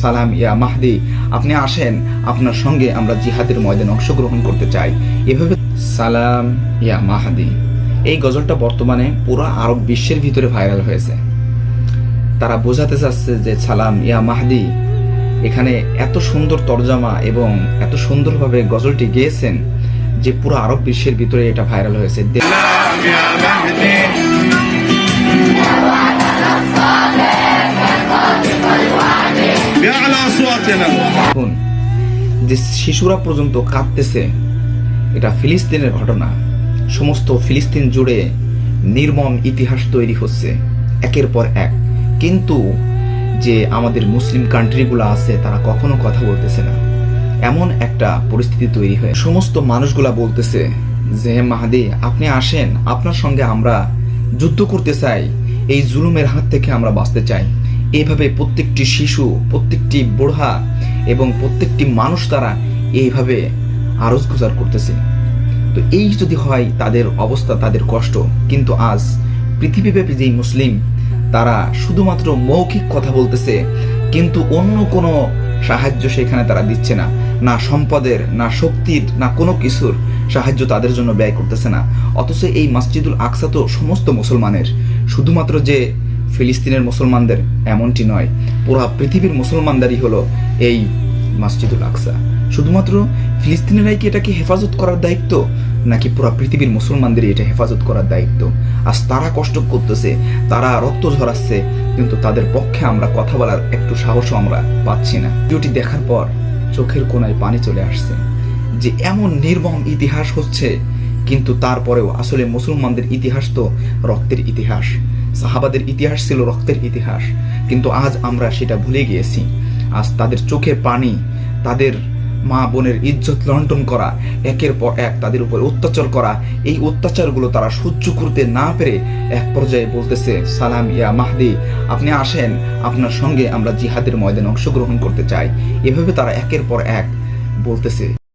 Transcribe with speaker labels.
Speaker 1: সালাম, ইয়া মাহদি, আপনি আসেন, আপনার সঙ্গে আমরা জিহাদের ময়দানে অংশগ্রহণ করতে চাই। এভাবে সালাম, ইয়া মাহাদি। এই গজলটা বর্তমানে পুরো আরব বিশ্বের ভিতরে ভাইরাল হয়েছে। তারা বোঝাতে চাচ্ছে যে সালাম, ইয়া মাহদি, এখানে এত সুন্দর তরজামা এবং এত সুন্দরভাবে গজলটি গেয়েছেন যে পুরো আরব বিশ্বের ভিতরে এটা ভাইরাল হয়েছে।
Speaker 2: হচ্ছে না
Speaker 1: এখন যে শিশুরা পর্যন্ত কাঁদতেছে, এটা ফিলিস্তিনের ঘটনা। সমস্ত ফিলিস্তিন জুড়ে নির্মম ইতিহাস তৈরি হচ্ছে, একের পর এক। কিন্তু যে আমাদের মুসলিম কান্ট্রিগুলো আছে, তারা কখনো কথা বলতেছে না। এমন একটা পরিস্থিতি তৈরি হয় সমস্ত মানুষগুলা বলতেছে যে, মাহাদি, আপনি আসেন। আপনার সঙ্গে আমরা যুদ্ধ করতে চাই। এই জুলুমের হাত থেকে আমরা বাঁচতে চাই। এইভাবে প্রত্যেকটি শিশু, প্রত্যেকটি বুড়া এবং প্রত্যেকটি মানুষ তারা এইভাবে আরজ গুজার করতেছে। তো এই যদি হয় তাদের অবস্থা, তাদের কষ্ট। কিন্তু আজ পৃথিবীব্যাপী যেই মুসলিম, তারা শুধুমাত্র মৌখিক কথা বলতেছে, কিন্তু অন্য কোনো সাহায্য সেখানে তারা দিচ্ছে না। না সম্পদের, না শক্তির, না কোনো কিছুর সাহায্য তাদের জন্য ব্যয় করতেছে না। অথচ এই মসজিদুল আকসা তো সমস্ত মুসলমানের। শুধুমাত্র যে ফিলিস্তিনের মুসলমানদের এমনটি নয়। পুরো পৃথিবীর মুসলমানদেরই হলো এই মসজিদুল আকসা। শুধুমাত্র ফিলিস্তিনিরাই কি এটাকে হেফাজত করার দায়িত্ব, নাকি পুরো পৃথিবীর মুসলমানদেরই এটা হেফাজত করার দায়িত্ব? আজ তারা কষ্ট করতেছে, তারা রক্ত ঝরাচ্ছে, কিন্তু তাদের পক্ষে আমরা কথা বলার একটু সাহসও আমরা পাচ্ছি না। ভিডিওটি দেখার পর চোখের কোনায় পানি চলে আসছে। যে এমন নির্মম ইতিহাস হচ্ছে, কিন্তু তারপরেও আসলে মুসলমানদের ইতিহাস তো রক্তের ইতিহাস। সাহাবাদের ইতিহাস ছিল রক্তের ইতিহাস। কিন্তু আজ আমরা সেটা ভুলে গিয়েছি। আজ তাদের চোখে পানি, তাদের মা বোনের ইজ্জত লণ্ঠন করা, একের পর এক তাদের উপর অত্যাচার করা, এই অত্যাচারগুলো তারা সহ্য করতে না পেরে এক পর্যায়ে বলতেছে, সালাম ইয়া মাহদি, আপনি আসেন, আপনার সঙ্গে আমরা জিহাদের ময়দানে অংশগ্রহণ করতে চাই। এভাবে তারা একের পর এক বলতেছে।